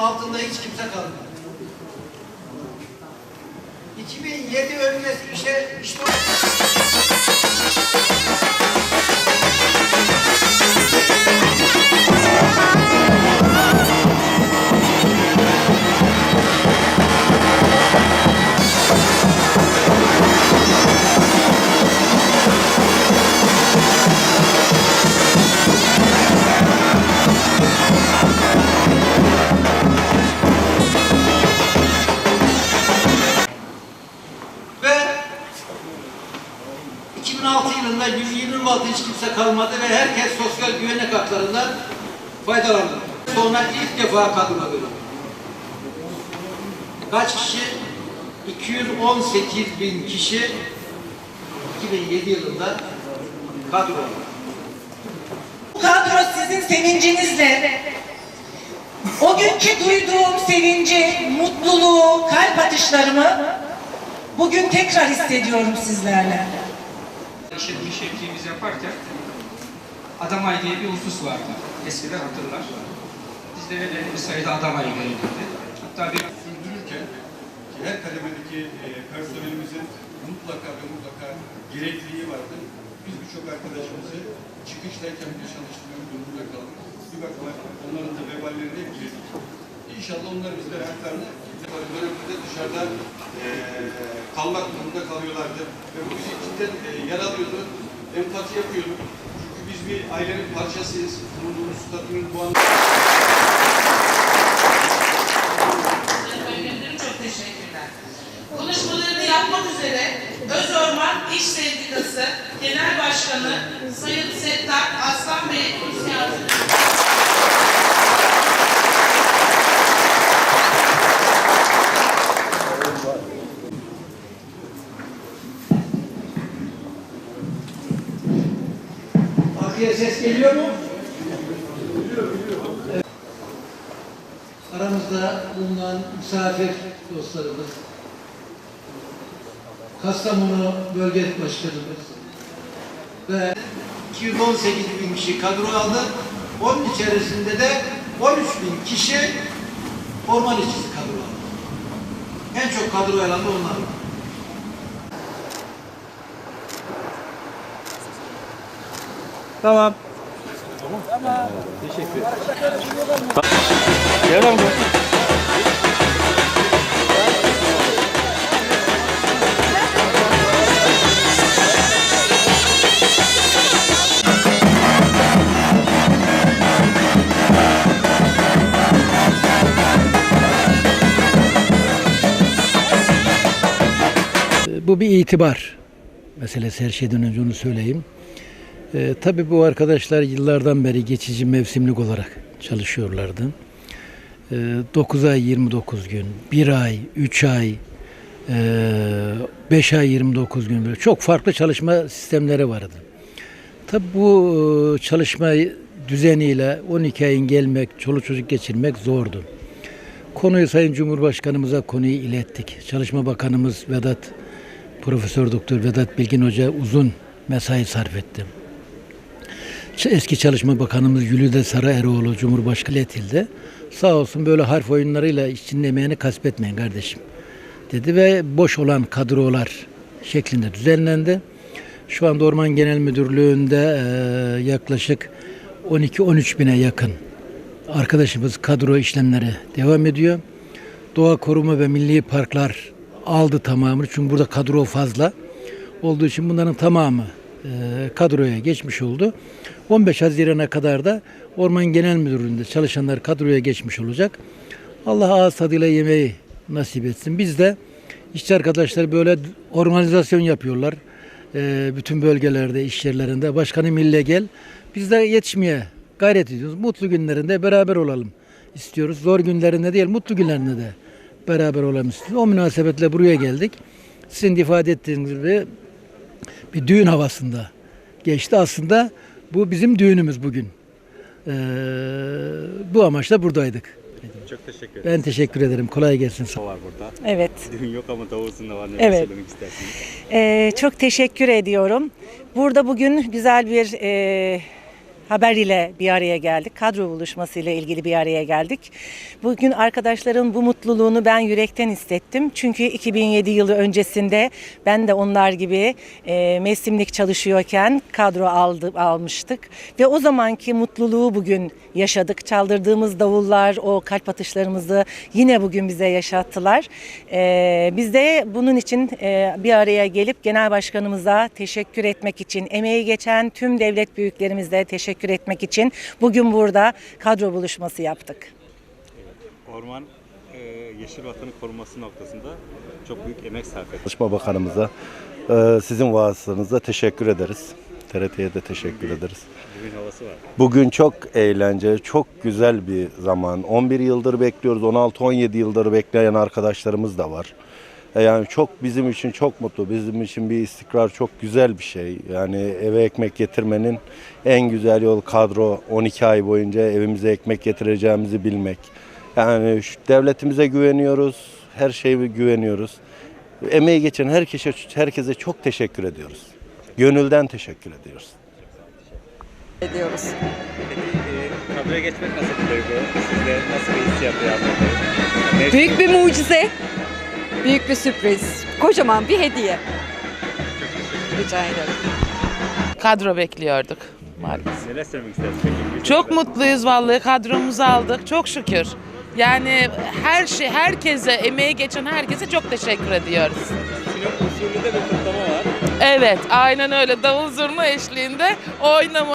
altında hiç kimse kalmadı. 2007 öncesi işe işte altı hiç kimse kalmadı ve herkes sosyal güvenlik haklarından faydalandı. Sonra ilk defa kadına bölündü. Kaç kişi? 218 bin kişi 2007 yılında kadro. Bu kadro sizin sevincinizle o günkü duyduğum sevinci, mutluluğu, kalp atışlarımı bugün tekrar hissediyorum sizlerle. İşletme şefliğimiz yaparken Adamay diye bir husus vardı. Eskiden hatırlar. Bizde belirli bir sayıda Adamay görevliydi. Hatta bir sürdürürken ki her kademedeki e, personelimizin mutlaka ve mutlaka gerekliliği vardı. Biz birçok arkadaşımızı çıkıştayken bile çalıştırmak durumunda kaldık. Bir bakıma onların da veballerini hep yedik. İnşallah onlar bizlere haklarını dönemde dışarıda e, kalmak durumunda kalıyorlardı. Ve bu bizi cidden e, yaralıyordu. Empati yapıyorduk. Çünkü biz bir ailenin parçasıyız. Bulunduğumuz statünün bu anlamda. Konuşmalarını yapmak üzere Öz Orman İş Sendikası Genel Başkanı Sayın Settar Aslan Aramızda bulunan misafir dostlarımız, Kastamonu Bölge Başkanımız ve 218 bin kişi kadro aldı. Onun içerisinde de 13 bin kişi orman işçisi kadro aldı. En çok kadro alan Bu bir itibar meselesi her şeyden önce onu söyleyeyim. Ee, tabii bu arkadaşlar yıllardan beri geçici mevsimlik olarak çalışıyorlardı. Ee, 9 ay 29 gün, 1 ay, 3 ay, 5 ay 29 gün böyle çok farklı çalışma sistemleri vardı. Tabii bu e, çalışma düzeniyle 12 ayın gelmek, çoluk çocuk geçirmek zordu. Konuyu Sayın Cumhurbaşkanımıza konuyu ilettik. Çalışma Bakanımız Vedat Profesör Doktor Vedat Bilgin Hoca uzun mesai sarf etti. Eski Çalışma Bakanımız Gülüde Saraeroğlu Cumhurbaşkanı iletildi. Sağ olsun böyle harf oyunlarıyla işçinin emeğini kasbetmeyin kardeşim dedi ve boş olan kadrolar şeklinde düzenlendi. Şu anda Orman Genel Müdürlüğü'nde yaklaşık 12-13 bine yakın arkadaşımız kadro işlemleri devam ediyor. Doğa Koruma ve Milli Parklar aldı tamamını çünkü burada kadro fazla olduğu için bunların tamamı kadroya geçmiş oldu. 15 Haziran'a kadar da Orman Genel Müdürlüğü'nde çalışanlar kadroya geçmiş olacak. Allah ağız tadıyla yemeği nasip etsin. Biz de işçi arkadaşlar böyle organizasyon yapıyorlar. E, bütün bölgelerde, iş yerlerinde. Başkanım ille gel. Biz de yetişmeye gayret ediyoruz. Mutlu günlerinde beraber olalım istiyoruz. Zor günlerinde değil, mutlu günlerinde de beraber olalım istiyoruz. O münasebetle buraya geldik. Sizin de ifade ettiğiniz gibi bir düğün havasında geçti. Aslında bu bizim düğünümüz bugün. Ee, bu amaçla buradaydık. Çok teşekkür ederim. Ben teşekkür ederim. Kolay gelsin. Sağ var burada. Evet, Düğün yok ama davulsun da var. Ne Evet. söylemek istersiniz? Ee, çok teşekkür ediyorum. Burada bugün güzel bir e, haber ile bir araya geldik. Kadro buluşması ile ilgili bir araya geldik. Bugün arkadaşların bu mutluluğunu ben yürekten hissettim. Çünkü 2007 yılı öncesinde ben de onlar gibi e, mevsimlik çalışıyorken kadro aldı, almıştık. Ve o zamanki mutluluğu bugün yaşadık. Çaldırdığımız davullar, o kalp atışlarımızı yine bugün bize yaşattılar. E, biz de bunun için e, bir araya gelip genel başkanımıza teşekkür etmek için, emeği geçen tüm devlet büyüklerimize teşekkür etmek için bugün burada kadro buluşması yaptık. Orman e, yeşil vatanın korunması noktasında çok büyük emek sarf etti. Çalışma Bakanımıza e, sizin vasıtanızda teşekkür ederiz. TRT'ye de teşekkür ederiz. Bugün havası var. Bugün çok eğlenceli, çok güzel bir zaman. 11 yıldır bekliyoruz, 16-17 yıldır bekleyen arkadaşlarımız da var. E, Yani çok bizim için çok mutlu, bizim için bir istikrar çok güzel bir şey. Yani eve ekmek getirmenin en güzel yol kadro 12 ay boyunca evimize ekmek getireceğimizi bilmek. Yani şu devletimize güveniyoruz, her şeye güveniyoruz. Emeği geçen herkese herkese çok teşekkür ediyoruz. Gönülden teşekkür ediyoruz. ediyoruz. Peki e, kadroya geçmek nasıl bir duygu? Sizde nasıl bir hissiyat uyandırdı? Büyük bir mucize, büyük bir sürpriz, kocaman bir hediye. Rica ederim. kadro bekliyorduk maalesef. Neler söylemek istersiniz? Peki, bir Çok mutluyuz vallahi kadromuzu aldık çok şükür. Yani her şey herkese emeği geçen herkese çok teşekkür ediyoruz. Sinop usulü de bir kutlama var. Evet aynen öyle davul zurna eşliğinde oynama